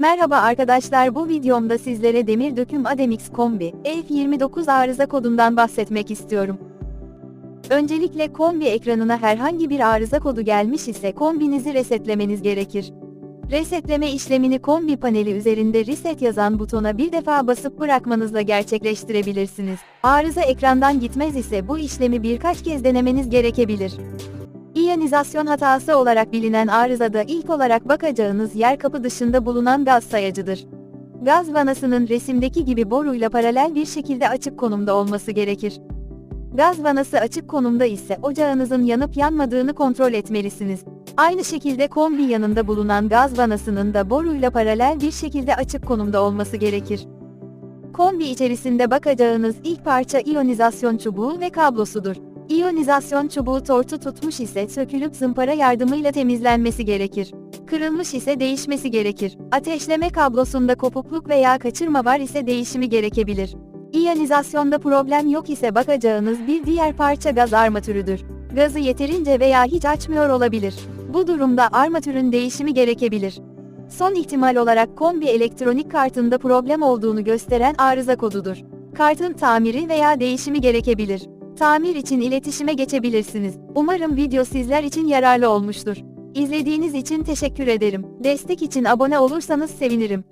Merhaba arkadaşlar bu videomda sizlere demir döküm Ademix kombi F29 arıza kodundan bahsetmek istiyorum. Öncelikle kombi ekranına herhangi bir arıza kodu gelmiş ise kombinizi resetlemeniz gerekir. Resetleme işlemini kombi paneli üzerinde reset yazan butona bir defa basıp bırakmanızla gerçekleştirebilirsiniz. Arıza ekrandan gitmez ise bu işlemi birkaç kez denemeniz gerekebilir. İyonizasyon hatası olarak bilinen arızada ilk olarak bakacağınız yer kapı dışında bulunan gaz sayacıdır. Gaz vanasının resimdeki gibi boruyla paralel bir şekilde açık konumda olması gerekir. Gaz vanası açık konumda ise ocağınızın yanıp yanmadığını kontrol etmelisiniz. Aynı şekilde kombi yanında bulunan gaz vanasının da boruyla paralel bir şekilde açık konumda olması gerekir. Kombi içerisinde bakacağınız ilk parça iyonizasyon çubuğu ve kablosudur. İyonizasyon çubuğu tortu tutmuş ise sökülüp zımpara yardımıyla temizlenmesi gerekir. Kırılmış ise değişmesi gerekir. Ateşleme kablosunda kopukluk veya kaçırma var ise değişimi gerekebilir. İyonizasyonda problem yok ise bakacağınız bir diğer parça gaz armatürüdür. Gazı yeterince veya hiç açmıyor olabilir. Bu durumda armatürün değişimi gerekebilir. Son ihtimal olarak kombi elektronik kartında problem olduğunu gösteren arıza kodudur. Kartın tamiri veya değişimi gerekebilir. Tamir için iletişime geçebilirsiniz. Umarım video sizler için yararlı olmuştur. İzlediğiniz için teşekkür ederim. Destek için abone olursanız sevinirim.